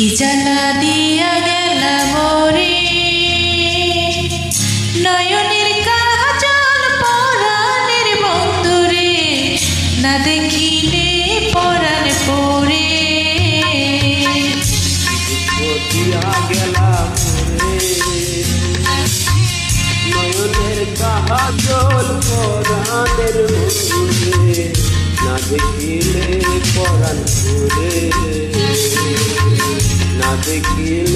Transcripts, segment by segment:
কি জ্বালা দিয়া গেল মরে নয়নের কাজল পরাণের বন্ধুরে, না দেখিলে পরাণ পরে। দিয়া গেলাম নয়নের কাজল পরাণের মধ্যে না দেখিলে পরাণ না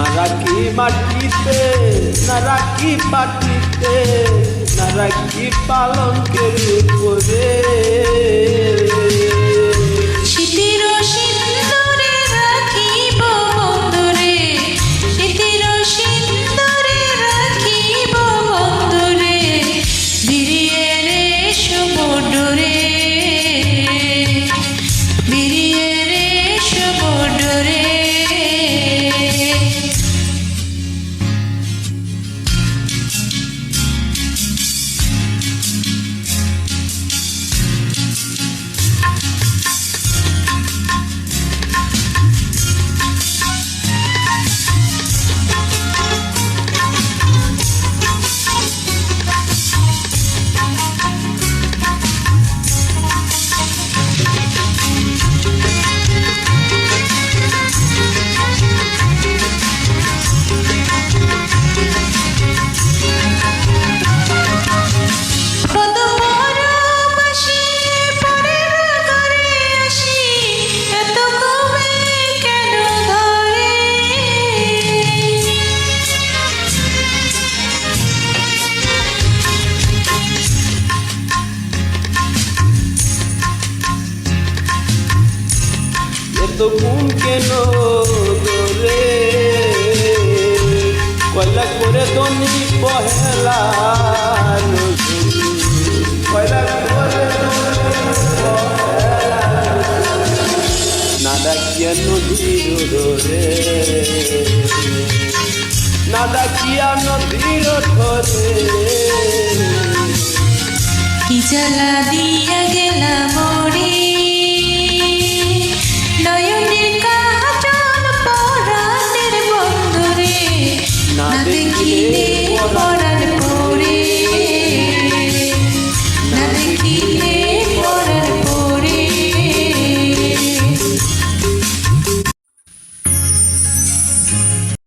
না রাখি মাটিতে না রাখি মাটিতে না রাখি পালঙ্কের এত গুণ কেন দরে কয়লা করে দনি পহেলা কয়লা করে না ডাকিয়া নদীর রে না ডাকিয়া নদীর ধরে। কি জ্বালা দিয়া না দেখিলে পরাণ।